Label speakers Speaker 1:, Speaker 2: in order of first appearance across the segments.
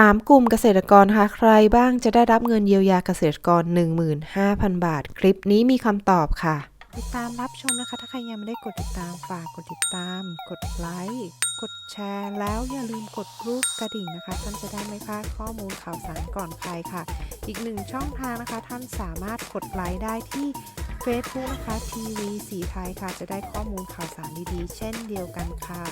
Speaker 1: 3 กลุ่มเกษตรกรค่ะใครบ้างจะได้รับเงินเยียวยาเกษตรกร 15,000 บาท คลิปนี้มีคำตอบค่ะ
Speaker 2: ติดตามรับชมนะคะ ถ้าใครยังไม่ได้กดติดตามฝากกดติดตาม กดไลค์กดแชร์ แล้วอย่าลืมกดรูปกระดิ่งนะคะ ท่านจะได้ไม่พลาดข้อมูลข่าวสารก่อนใครค่ะ อีกหนึ่งช่องทางนะคะ ท่านสามารถกดไลค์ได้ที่ Facebook นะคะทีวีสีไทยค่ะ จะได้ข้อมูลข่าวสารดีๆ เช่นเดียวกันค่ะ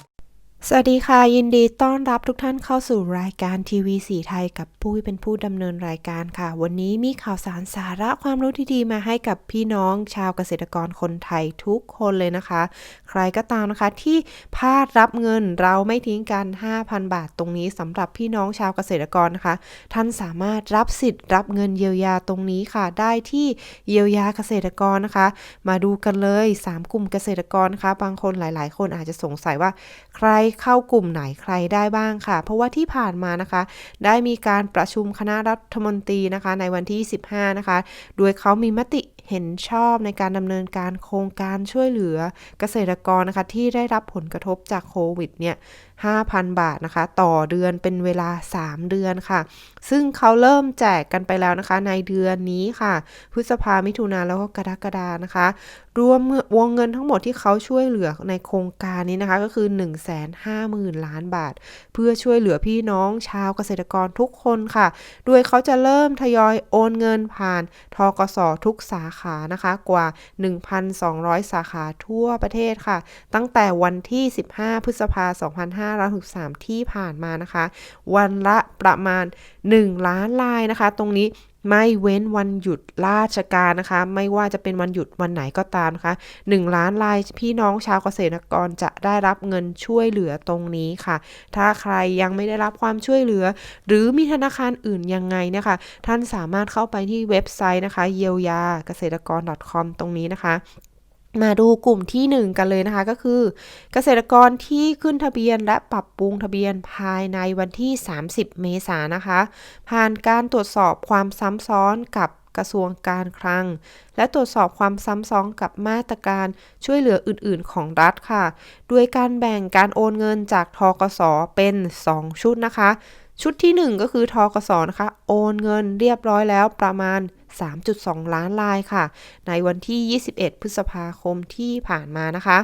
Speaker 1: สวัสดีค่ะ ยินดีต้อนรับทุกท่านเข้าสู่รายการทีวีสีไทยกับปุ้ยเป็นผู้ดำเนินรายการค่ะ วันนี้มีข่าวสารสาระความรู้ที่ดีมาให้กับพี่น้องชาวเกษตรกรคนไทยทุกคนเลยนะคะ ใครก็ตามนะคะที่พลาดรับเงินเราไม่ทิ้งกัน 5,000 บาทตรงนี้สำหรับพี่น้องชาวเกษตรกรนะคะ ท่านสามารถรับสิทธิ์รับเงินเยียวยาตรงนี้ค่ะ ได้ที่เยียวยาเกษตรกรนะคะ มาดูกันเลย 3 กลุ่มเกษตรกรนะคะ บางคนหลาย ๆ คนอาจจะสงสัยว่าใครเข้ากลุ่มไหนใครได้บ้างค่ะ เพราะว่าที่ผ่านมานะคะ ได้มีการประชุมคณะรัฐมนตรีนะคะในวันที่ 15 นะคะ โดยเขามีมติเห็นชอบในการดำเนินการโครงการช่วยเหลือเกษตรกรนะคะที่ได้รับผลกระทบจากโควิดเนี่ย 5,000 บาทนะคะ ต่อเดือนเป็นเวลา 3 เดือนค่ะ ซึ่งเขาเริ่มแจกกันไปแล้วนะคะ ในเดือนนี้ค่ะ พฤษภามิถุนาแล้วก็กรกฎานะคะ รวมวงเงินทั้งหมดที่เขาช่วยเหลือในโครงการนี้นะคะ ก็คือ 150,000 ล้านบาท เพื่อช่วยเหลือพี่น้องชาวเกษตรกรทุกคนค่ะ โดยเขาจะเริ่มทยอยโอนเงินผ่านทกสทุกสาขานะคะกว่า 1,200 สาขาทั่วประเทศค่ะ ตั้งแต่วันที่ 15 พฤษภาคม2563 ที่ผ่านมานะคะ วันละประมาณ 1 ล้านลายนะคะ ตรงนี้ไม่เว้นวันหยุดราชการนะคะ ไม่ว่าจะเป็นวันหยุดวันไหนก็ตามนะคะ 1 ล้านลายพี่น้องชาวเกษตรกรจะได้รับเงินช่วยเหลือตรงนี้ค่ะ ถ้าใครยังไม่ได้รับความช่วยเหลือ หรือมีธนาคารอื่นยังไงนะคะ ท่านสามารถเข้าไปที่เว็บไซต์นะคะเยียวยาเกษตรกร .com ตรงนี้นะคะ มาดูกลุ่มที่ 1 กันเลยนะคะ ก็คือ เกษตรกรที่ขึ้นทะเบียนและปรับปรุงทะเบียนภายในวันที่ 30 เมษายนนะคะ ผ่านการตรวจสอบความซ้ำซ้อนกับกระทรวงการคลัง และตรวจสอบความซ้ำซ้อนกับมาตรการช่วยเหลืออื่น ๆ ของรัฐค่ะด้วยการแบ่งการโอนเงินจากทกสเป็น 2 ชุดนะคะ ชุดที่ 1 ก็คือทกสนะคะ โอนเงินเรียบร้อยแล้วประมาณ 3.2 ล้านลายค่ะ ในวันที่ 21 พฤษภาคมที่ผ่านมานะคะ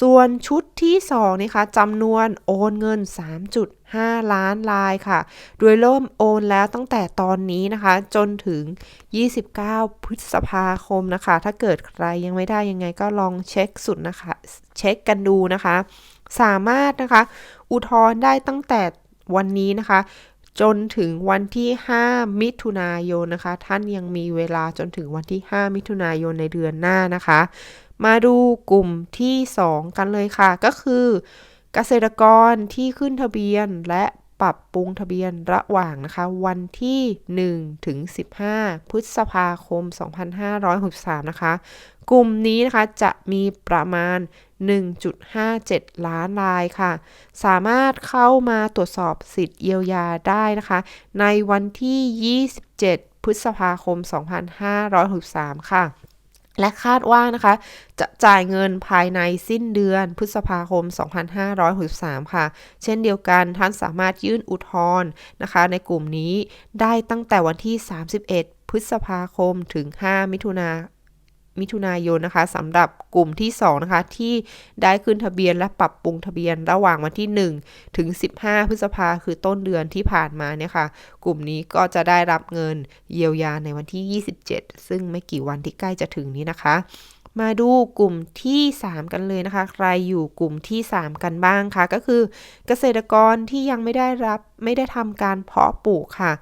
Speaker 1: ส่วนชุดที่2นะคะจำนวนโอนเงิน 3.5 ล้านลายค่ะ โดยเริ่มโอนแล้วตั้งแต่ตอนนี้นะคะ จนถึง 29 พฤษภาคมนะคะ ถ้าเกิดใครยังไม่ได้ยังไงก็ลองเช็คสุดนะคะ เช็คกันดูนะคะ สามารถนะคะ อุทธรณ์ได้ตั้งแต่วันนี้นะคะ จนถึงวันที่ 5 มิถุนายนนะคะ ท่านยังมีเวลาจนถึงวันที่ 5 มิถุนายนในเดือนหน้านะคะ มาดูกลุ่มที่ 2 กันเลยค่ะ ก็คือ เกษตรกรที่ขึ้นทะเบียนและ ปรับปรุงทะเบียนระหว่างนะคะ วันที่ 1 ถึง 15 พฤษภาคม 2563 นะคะ กลุ่มนี้นะคะจะมีประมาณ 1.57 ล้านรายค่ะ สามารถเข้ามาตรวจสอบสิทธิ์เยียวยาได้นะคะ ในวันที่ 27 พฤษภาคม 2563 ค่ะ และคาดว่านะคะ จะจ่ายเงินภายในสิ้นเดือนพฤษภาคม 2563 ค่ะ เช่นเดียวกันท่านสามารถยื่นอุทธรณ์นะคะ ในกลุ่มนี้ได้ตั้งแต่วันที่ 31 พฤษภาคมถึง 5 มิถุนา มิถุนายนนะคะสำหรับกลุ่มที่2นะคะที่ได้ขึ้นทะเบียนและปรับปรุงทะเบียนระหว่างวันที่ 1 ถึง 15 พฤษภาคือต้นเดือนที่ผ่านมาเนี่ยค่ะกลุ่มนี้ก็จะได้รับเงินเยียวยาในวันที่ 27 ซึ่งไม่กี่วันที่ใกล้จะถึงนี้นะคะ มาดูกลุ่มที่ 3 กันเลยนะคะ ใครอยู่กลุ่มที่ 3 กันบ้างคะก็คือเกษตรกรที่ยังไม่ได้รับไม่ได้ทำการเพาะปลูกค่ะ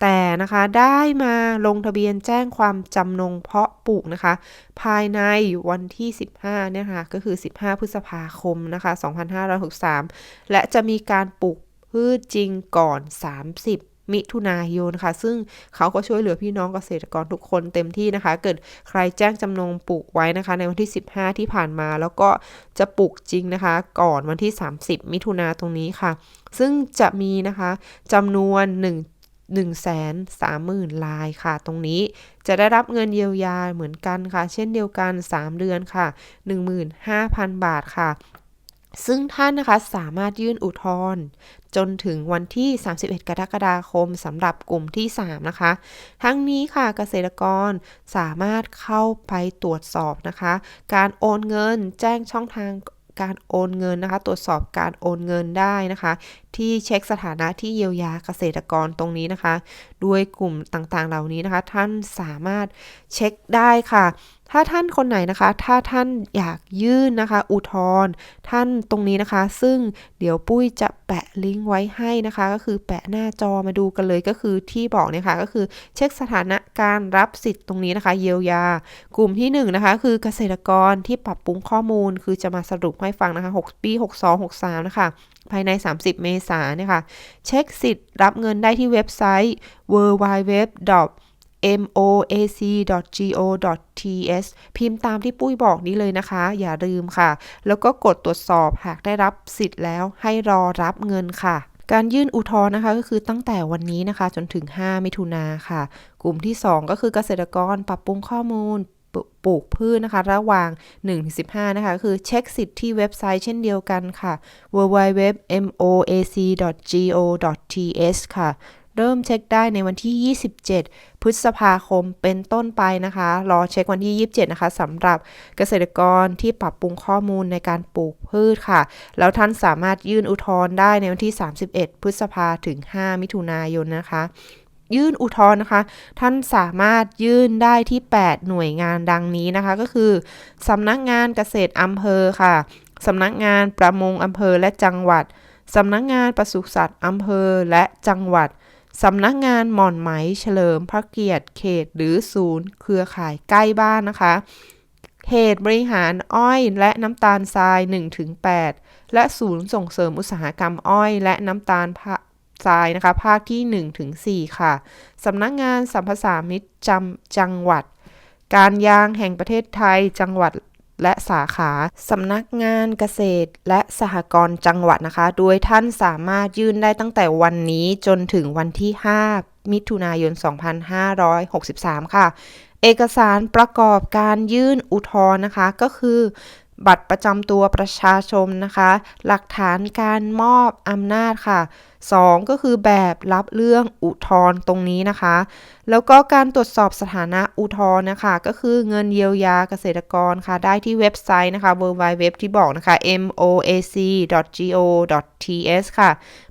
Speaker 1: แต่นะคะได้มาลงทะเบียนแจ้งความจำนงเพาะปลูกนะคะ ภายในวันที่ 15เนี่ยค่ะก็คือ 15 พฤษภาคมนะคะ 2563 และจะมีการปลูกพืชจริงก่อน 30มิถุนายนค่ะ ซึ่งเขาก็ช่วยเหลือพี่น้องเกษตรกรทุกคนเต็มที่นะคะ เกิดใครแจ้งจำนงปลูกไว้นะคะ ในวันที่ 15 ที่ผ่านมา แล้วก็จะปลูกจริงนะคะ ก่อนวันที่ 30 มิถุนาตรงนี้ค่ะ ซึ่งจะมีนะคะจำนวน1 1 3 0 0 0 0 ลายค่ะ ตรงนี้จะได้รับเงินเยียวยาเหมือนกันค่ะ เช่นเดียวกัน 3 เดือนค่ะ 15,000 บาทค่ะ ซึ่งท่านนะคะสามารถยื่นอุทธรณ์จนถึงวันที่ 31 กรกฎาคมสำหรับกลุ่มที่ 3 นะคะ ทั้งนี้ค่ะเกษตรกรสามารถเข้าไปตรวจสอบนะคะ การโอนเงินแจ้งช่องทาง การโอนเงินนะคะ ตรวจสอบการโอนเงินได้นะคะ ที่เช็คสถานะที่เยียวยาเกษตรกรตรงนี้นะคะ ด้วยกลุ่มต่างๆ เหล่านี้นะคะ ท่านสามารถเช็คได้ค่ะ ถ้าท่านคนไหนนะคะ ถ้าท่านอยากยื่นนะคะ อุทธรณ์ท่านตรงนี้นะคะ ซึ่งเดี๋ยวปุ้ยจะแปะลิงก์ไว้ให้นะคะ ก็คือแปะหน้าจอมาดูกันเลยก็คือที่บอกเนี่ยค่ะก็คือเช็คสถานะการรับสิทธิ์ตรงนี้นะคะ เยียวยา กลุ่มที่1นงนะคะ คือเกษตรกรที่ปรับปรุงข้อมูล คือจะมาสรุปให้ฟังนะคะ6ปี 62 63 นะคะภายใน 30 เมษายนเนี่ยค่ะเช็คสิทธิ์รับเงินได้ที่เว็บไซต์ www moac.go.th พิมพ์ตามที่ปุ้ยบอกนี้เลยนะคะ อย่าลืมค่ะ แล้วก็กดตรวจสอบหากได้รับสิทธิ์แล้วให้รอรับเงินค่ะ การยื่นอุทธรณ์นะคะก็คือตั้งแต่วันนี้นะคะ จนถึง 5 มิถุนาค่ะ กลุ่มที่ 2 ก็คือเกษตรกรปรับปรุงข้อมูลปลูกพืชนะคะ ระหว่าง 1-15 นะคะ คือเช็คสิทธิ์ที่เว็บไซต์เช่นเดียวกันค่ะ www.moac.go.th ค่ะ เริ่มเช็คได้ในวันที่ 27 พฤษภาคมเป็นต้นไปนะคะ รอเช็ควันที่ 27 นะคะสำหรับเกษตรกรที่ปรับปรุงข้อมูลในการปลูกพืชค่ะ แล้วท่านสามารถยื่นอุทธรณ์ได้ในวันที่ 31 พฤษภาถึง 5 มิถุนายนนะคะยื่นอุทธรณ์นะคะ ท่านสามารถยื่นได้ที่ 8 หน่วยงานดังนี้นะคะ ก็คือสำนักงานเกษตรอำเภอค่ะสำนักงานประมงอำเภอและจังหวัดสำนักงานปศุสัตว์อำเภอและจังหวัด สำนักงานหม่อนไหมเฉลิมพระเกียรติเขตหรือศูนย์ เครือข่ายใกล้บ้านนะคะเขตบริหารอ้อยและน้ำตาลทราย 1-8 และศูนย์ส่งเสริมอุตสาหกรรมอ้อยและน้ำตาลทรายนะคะ ภาคที่ 1-4 ค่ะ สำนักงานสัมภาษามิตรจำจังหวัด การยางแห่งประเทศไทยจังหวัด และสาขาสำนักงานเกษตร และสหกรณ์จังหวัดนะคะ โดยท่านสามารถยื่นได้ตั้งแต่วันนี้จนถึงวันที่ 5 มิถุนายน 2563 ค่ะ เอกสารประกอบการยื่นอุทธรณ์นะคะ ก็คือ บัตรประจำตัวประชาชนนะคะ หลักฐานการมอบอำนาจค่ะ 2 ก็คือแบบรับเรื่องอุทธรณ์ตรงนี้นะคะ แล้วก็การตรวจสอบสถานะอุทธรณ์นะคะ ก็คือเงินเยียวยาเกษตรกรค่ะ ได้ที่เว็บไซต์นะคะ www ที่บอกนะคะ moac.go.th ค่ะ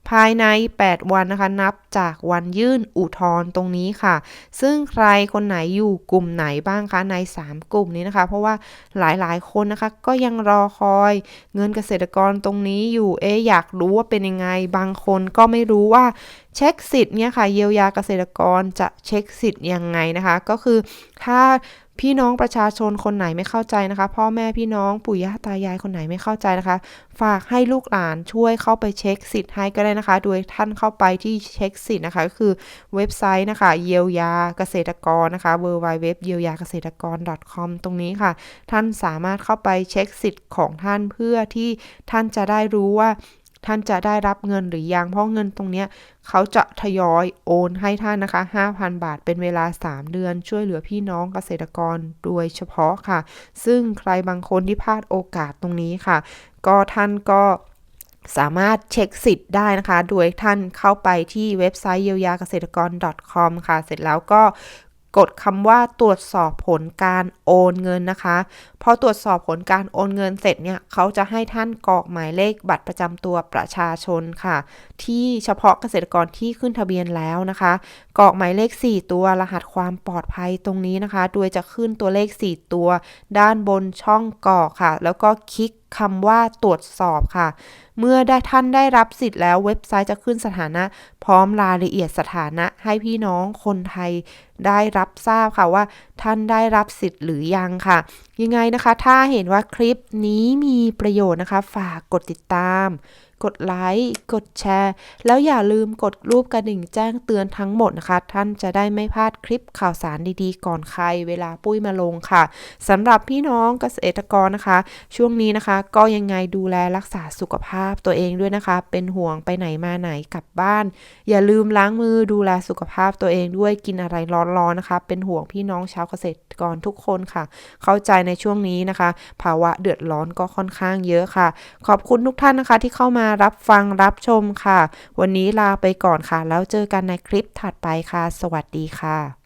Speaker 1: ภายใน 8 วันนะคะ นับจากวันยื่นอุทธรณ์ตรงนี้ค่ะ ซึ่งใครคนไหนอยู่กลุ่มไหนบ้างคะใน 3 กลุ่มนี้นะคะ เพราะว่าหลายๆ คนนะคะก็ยังรอคอย เงินเกษตรกรตรงนี้อยู่เอ๊อยากรู้ว่าเป็นยังไงบางคนก็็ไม่รู้ว่าเช็คสิทธิ์เนี่ยค่ะเยียวยาเกษตรกรจะเช็คสิทธิ์ยังไงนะคะ ก็คือถ้าพี่น้องประชาชนคนไหนไม่เข้าใจนะคะ พ่อแม่พี่น้องปู่ย่าตายายคนไหนไม่เข้าใจนะคะ ฝากให้ลูกหลานช่วยเข้าไปเช็คสิทธิ์ให้ก็ได้นะคะ โดยท่านเข้าไปที่เช็คสิทธิ์นะคะ ก็คือเว็บไซต์นะคะ เยียวยาเกษตรกรนะคะ w w w เยียวยาเกษตรกร .com ตรงนี้ค่ะ ท่านสามารถเข้าไปเช็คสิทธิ์ของท่านเพื่อที่ท่านจะได้รู้ว่า ท่านจะได้รับเงินหรือยัง เพราะเงินตรงนี้เขาจะทยอยโอนให้ท่านนะคะ 5,000 บาทเป็นเวลา 3 เดือนช่วยเหลือพี่น้องเกษตรกรโดยเฉพาะค่ะ ซึ่งใครบางคนที่พลาดโอกาสตรงนี้ค่ะ ก็ท่านก็สามารถเช็คสิทธิ์ได้นะคะ โดยท่านเข้าไปที่เว็บไซต์เยียวยาเกษตรกร .com ค่ะ เสร็จแล้วก็ กดคำว่าตรวจสอบผลการโอนเงินนะคะพอตรวจสอบผลการโอนเงินเสร็จเนี่ยเขาจะให้ท่านกรอกหมายเลขบัตรประจำตัวประชาชนค่ะ ที่เฉพาะเกษตรกรที่ขึ้นทะเบียนแล้วนะคะกรอกหมายเลข 4 ตัวรหัสความปลอดภัยตรงนี้นะคะ โดยจะขึ้นตัวเลข 4 ตัว ด้านบนช่องกรอกค่ะ แล้วก็คลิก คำว่าตรวจสอบค่ะ เมื่อได้ท่านได้รับสิทธิ์แล้วเว็บไซต์จะขึ้นสถานะ พร้อมรายละเอียดสถานะให้พี่น้องคนไทยได้รับทราบค่ะว่า ท่านได้รับสิทธิ์หรือยังค่ะยังไงนะคะ ถ้าเห็นว่าคลิปนี้มีประโยชน์นะคะ ฝากกดติดตาม กดไลค์ กดแชร์ แล้วอย่าลืมกดรูปกระดิ่งแจ้งเตือนทั้งหมดนะคะ ท่านจะได้ไม่พลาดคลิปข่าวสารดีๆ ก่อนใครเวลาปุ้ยมาลงค่ะสำหรับพี่น้องเกษตรกรนะคะ ช่วงนี้นะคะ ก็ยังไงดูแลรักษาสุขภาพตัวเองด้วยนะคะ เป็นห่วงไปไหนมาไหนกลับบ้าน อย่าลืมล้างมือดูแลสุขภาพตัวเองด้วยกินอะไรร้อนๆนะคะ เป็นห่วงพี่น้องชาวเกษตรกรทุกคนค่ะ เข้าใจในช่วงนี้นะคะ ภาวะเดือดร้อนก็ค่อนข้างเยอะค่ะ ขอบคุณทุกท่านนะคะที่เข้ามารับฟังรับชมค่ะ วันนี้ลาไปก่อนค่ะ แล้วเจอกันในคลิปถัดไปค่ะ สวัสดีค่ะ